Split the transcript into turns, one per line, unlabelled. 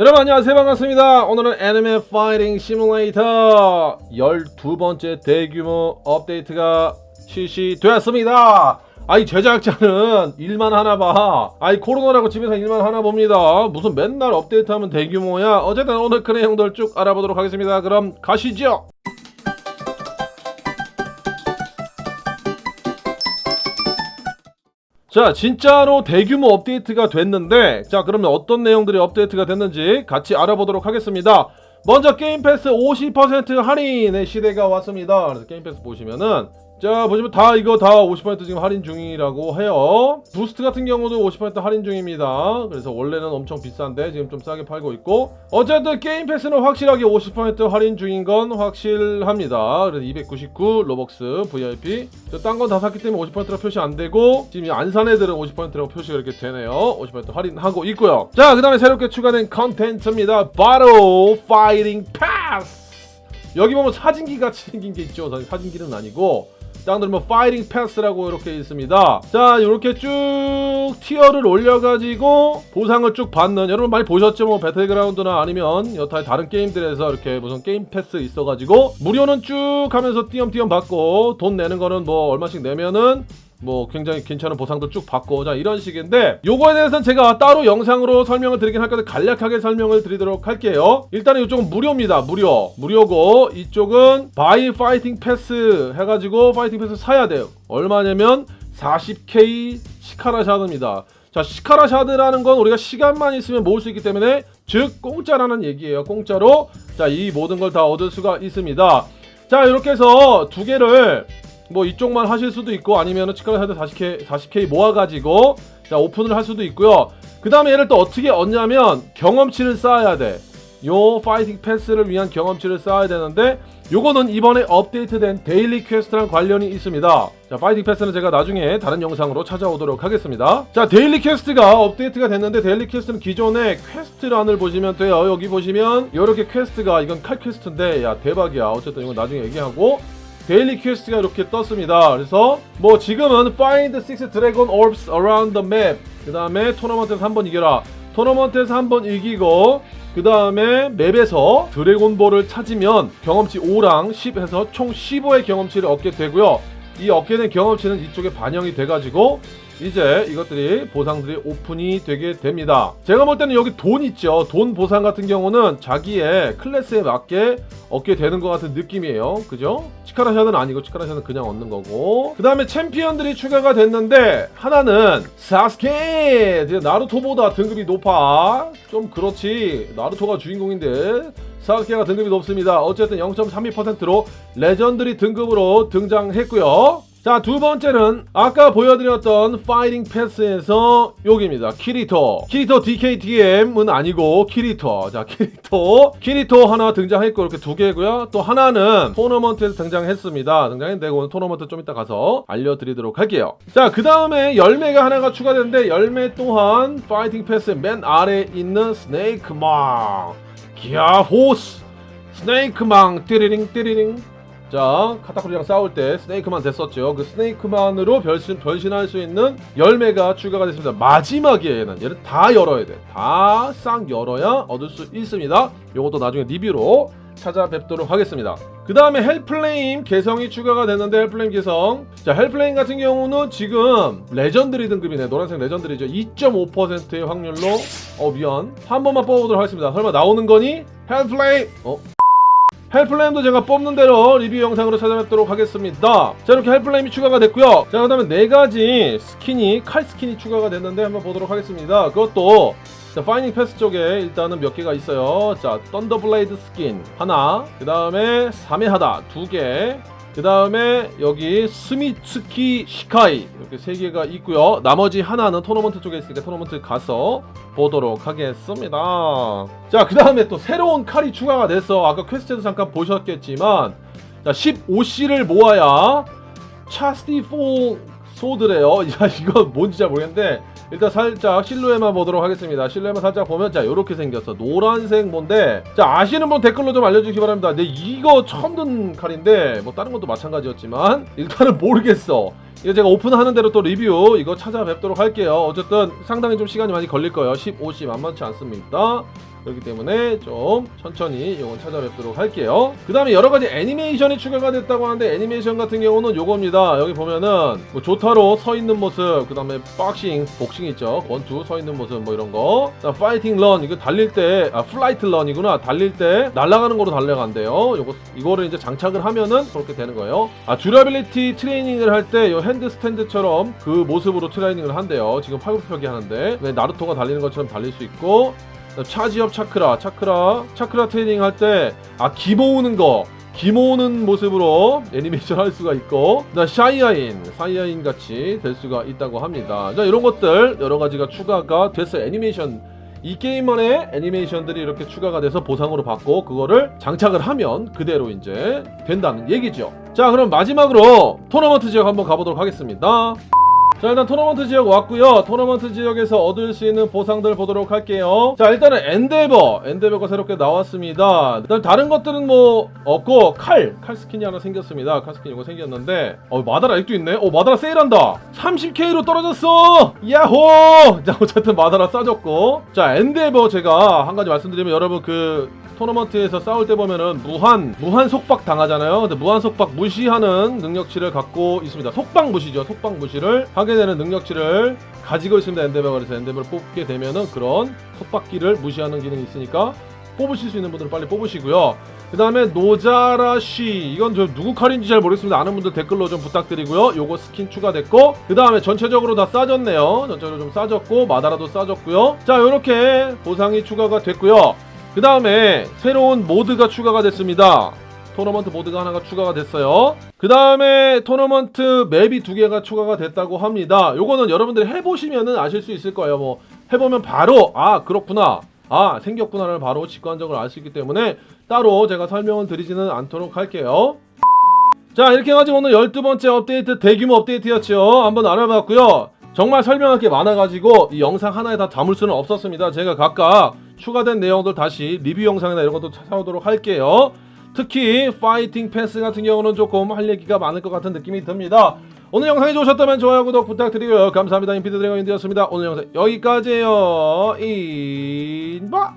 여러분 안녕하세요. 반갑습니다. 오늘은 애니메 파이팅 시뮬레이터 12번째 대규모 업데이트가 실시되었습니다. 아이 제작자는 일만 하나 봐. 아이 코로나라고 집에서 일만 하나 봅니다. 무슨 맨날 업데이트하면 대규모야? 어쨌든 오늘 그 내용들 쭉 알아보도록 하겠습니다. 그럼 가시죠 자 진짜로 대규모 업데이트가 됐는데 자 그러면 어떤 내용들이 업데이트가 됐는지 같이 알아보도록 하겠습니다. 먼저 게임 패스 50% 할인의 시대가 왔습니다. 그래서 게임 패스 보시면은 자 보시면 다 이거 다 50% 지금 할인 중이라고 해요. 부스트 같은 경우도 50% 할인 중입니다. 그래서 원래는 엄청 비싼데 지금 좀 싸게 팔고 있고 어쨌든 게임 패스는 확실하게 50% 할인 중인 건 확실합니다. 그래서 299 로벅스 VIP 딴건 다 샀기 때문에 50%라 표시 안 되고 지금 안산 애들은 50%라고 표시가 이렇게 되네요. 50% 할인하고 있고요. 자 그 다음에 새롭게 추가된 컨텐츠입니다. 바로 파이팅 패스! 여기 보면 사진기 같이 생긴 게 있죠. 사진기는 아니고 딱 들면 파이팅 패스라고 이렇게 있습니다. 자 이렇게 쭉 티어를 올려가지고 보상을 쭉 받는 여러분 많이 보셨죠? 뭐 배틀그라운드나 아니면 여타 다른 게임들에서 이렇게 무슨 게임 패스 있어가지고 무료는 쭉 하면서 띄엄띄엄 받고 돈 내는 거는 뭐 얼마씩 내면은 뭐 굉장히 괜찮은 보상도 쭉 받고 자 이런 식인데 요거에 대해서는 제가 따로 영상으로 설명을 드리긴 할 건데 간략하게 설명을 드리도록 할게요. 일단은 이쪽은 무료입니다. 무료. 무료고 이쪽은 바이 파이팅 패스 해가지고 파이팅 패스 사야 돼요. 얼마냐면 40k 시카라 샤드입니다. 자 시카라 샤드라는 건 우리가 시간만 있으면 모을 수 있기 때문에 즉 공짜라는 얘기예요 공짜로. 자 이 모든 걸 다 얻을 수가 있습니다. 자 이렇게 해서 두 개를 뭐 이쪽만 하실 수도 있고 아니면은 치카라 샤드 40k 40k 모아가지고 자 오픈을 할 수도 있고요. 그 다음에 얘를 또 어떻게 얻냐면 경험치를 쌓아야 돼. 요 파이팅 패스를 위한 경험치를 쌓아야 되는데 요거는 이번에 업데이트된 데일리 퀘스트랑 관련이 있습니다. 자, 파이팅 패스는 제가 나중에 다른 영상으로 찾아오도록 하겠습니다. 자, 데일리 퀘스트가 업데이트가 됐는데 데일리 퀘스트는 기존의 퀘스트란을 보시면 돼요. 여기 보시면 이렇게 퀘스트가 이건 칼 퀘스트인데 야 대박이야. 어쨌든 이건 나중에 얘기하고 데일리 퀘스트가 이렇게 떴습니다. 그래서 뭐 지금은 Find six Dragon Orbs around the map. 그 다음에 토너먼트에서 한 번 이겨라. 토너먼트에서 한 번 이기고 그 다음에 맵에서 드래곤볼을 찾으면 경험치 5랑 10 해서 총 15의 경험치를 얻게 되고요. 이 얻게 된 경험치는 이쪽에 반영이 돼가지고 이제 이것들이 보상들이 오픈이 되게 됩니다. 제가 볼 때는 여기 돈 있죠. 돈 보상 같은 경우는 자기의 클래스에 맞게 얻게 되는 것 같은 느낌이에요. 그죠? 치카라샤는 아니고 치카라샤는 그냥 얻는 거고. 그 다음에 챔피언들이 추가가 됐는데 하나는 사스케. 나루토보다 등급이 높아. 좀 그렇지. 나루토가 주인공인데 사스케가 등급이 높습니다. 어쨌든 0.32%로 레전드리 등급으로 등장했고요. 자, 두 번째는 아까 보여드렸던 파이팅 패스에서 여기입니다. 키리토. 키리토 DKTM은 아니고 키리토. 자, 키리토. 키리토 하나 등장했고 이렇게 두 개고요. 또 하나는 토너먼트에서 등장했습니다. 등장했는데 오늘 토너먼트 좀 이따 가서 알려드리도록 할게요. 자, 그 다음에 열매가 하나가 추가됐는데 열매 또한 파이팅 패스 맨 아래에 있는 스네이크망. 기아 호스. 스네이크망 띠리링 띠리링. 자, 카타쿠리랑 싸울 때 스네이크만 됐었죠. 그 스네이크만으로 변신, 변신할 수 있는 열매가 추가가 됐습니다. 마지막에는 얘를 다 열어야 돼. 다 싹 열어야 얻을 수 있습니다. 요것도 나중에 리뷰로 찾아뵙도록 하겠습니다. 그 다음에 헬플레임 개성이 추가가 됐는데 헬플레임 개성 자 헬플레임 같은 경우는 지금 레전드리 등급이네 노란색 레전드리죠 2.5%의 확률로 어 미안 한 번만 뽑아보도록 하겠습니다 설마 나오는 거니? 헬플레임 어? 헬플레임도 제가 뽑는 대로 리뷰 영상으로 찾아뵙도록 하겠습니다. 자 이렇게 헬플레임이 추가가 됐고요. 자 그다음에 네 가지 스킨이 칼 스킨이 추가가 됐는데 한번 보도록 하겠습니다. 그것도 자 파이닝 패스 쪽에 일단은 몇 개가 있어요. 자 썬더블레이드 스킨 하나, 그 다음에 사메하다 두 개. 그 다음에 여기 스미츠키 시카이 이렇게 세 개가 있고요. 나머지 하나는 토너먼트 쪽에 있으니까 토너먼트 가서 보도록 하겠습니다. 자, 그 다음에 또 새로운 칼이 추가가 됐어. 아까 퀘스트에서 잠깐 보셨겠지만, 자, 15C를 모아야 차스티폴 소드래요. 야, 이거 뭔지 잘 모르겠는데, 일단 살짝 실루엣만 보도록 하겠습니다. 실루엣만 살짝 보면, 자, 요렇게 생겼어. 노란색 뭔데, 자, 아시는 분 댓글로 좀 알려주시기 바랍니다. 근데 이거 처음 든 칼인데, 뭐 다른 것도 마찬가지였지만, 일단은 모르겠어. 이거 제가 오픈하는 대로 또 리뷰 이거 찾아뵙도록 할게요. 어쨌든 상당히 좀 시간이 많이 걸릴 거예요. 15시 만만치 않습니다. 그렇기 때문에 좀 천천히 이건 찾아뵙도록 할게요. 그 다음에 여러 가지 애니메이션이 추가가 됐다고 하는데 애니메이션 같은 경우는 요겁니다. 여기 보면은 뭐 조타로 서 있는 모습, 그 다음에 박싱, 복싱 있죠. 원투 서 있는 모습 뭐 이런 거. 자, 파이팅 런 이거 달릴 때, 아 플라이트 런이구나. 달릴 때 날아가는 거로 달려간대요. 요거 이거를 이제 장착을 하면은 그렇게 되는 거예요. 아 듀라빌리티 트레이닝을 할 때 요 핸드 스탠드처럼 그 모습으로 트레이닝을 한대요. 지금 팔굽혀펴기 하는데. 왜 나루토가 달리는 것처럼 달릴 수 있고. 차지업 차크라. 차크라. 차크라 트레이닝 할 때 아 기모 오는 거. 기모 오는 모습으로 애니메이션 할 수가 있고. 나 샤이아인. 사이아인 같이 될 수가 있다고 합니다. 자 이런 것들 여러 가지가 추가가 됐어요 애니메이션 이 게임만의 애니메이션들이 이렇게 추가가 돼서 보상으로 받고 그거를 장착을 하면 그대로 이제 된다는 얘기죠. 자 그럼 마지막으로 토너먼트 지역 한번 가보도록 하겠습니다 자 일단 토너먼트 지역 왔고요. 토너먼트 지역에서 얻을 수 있는 보상들 보도록 할게요. 자 일단은 엔데버. 엔데버가 새롭게 나왔습니다. 일단 다른 것들은 뭐 없고 칼! 칼 스킨이 하나 생겼습니다. 칼 스킨 이거 생겼는데 어 마다라 액도 있네? 어 마다라 세일한다. 30k로 떨어졌어. 야호! 자 어쨌든 마다라 싸졌고. 자 엔데버 제가 한 가지 말씀드리면 여러분 그 토너먼트에서 싸울 때 보면은 무한 무한 속박 당하잖아요. 근데 무한 속박 무시하는 능력치를 갖고 있습니다. 속박 무시죠. 속박 무시를 하게 되는 능력치를 가지고 있습니다. 엔데버가 그래서 엔데버를 뽑게 되면은 그런 속박기를 무시하는 기능이 있으니까 뽑으실 수 있는 분들은 빨리 뽑으시고요. 그 다음에 노자라쉬 이건 저 누구 칼인지 잘 모르겠습니다. 아는 분들 댓글로 좀 부탁드리고요. 요거 스킨 추가됐고 그 다음에 전체적으로 다 싸졌네요. 전체적으로 좀 싸졌고 마다라도 싸졌고요. 자 요렇게 보상이 추가가 됐고요. 그 다음에 새로운 모드가 추가가 됐습니다. 토너먼트 모드가 하나가 추가가 됐어요. 그 다음에 토너먼트 맵이 두 개가 추가가 됐다고 합니다. 요거는 여러분들이 해보시면은 아실 수 있을 거예요. 뭐 해보면 바로 아 그렇구나. 아 생겼구나를 바로 직관적으로 알 수 있기 때문에 따로 제가 설명을 드리지는 않도록 할게요. 자 이렇게 해가지고 오늘 12번째 업데이트 대규모 업데이트였죠. 한번 알아봤고요. 정말 설명할 게 많아가지고 이 영상 하나에 다 담을 수는 없었습니다. 제가 각각 추가된 내용들 다시 리뷰 영상이나 이런 것도 찾아오도록 할게요. 특히 파이팅 패스 같은 경우는 조금 할 얘기가 많을 것 같은 느낌이 듭니다. 오늘 영상이 좋으셨다면 좋아요, 구독 부탁드리고요. 감사합니다. 인피드 드래곤인데였습니다. 오늘 영상 여기까지예요. 인바!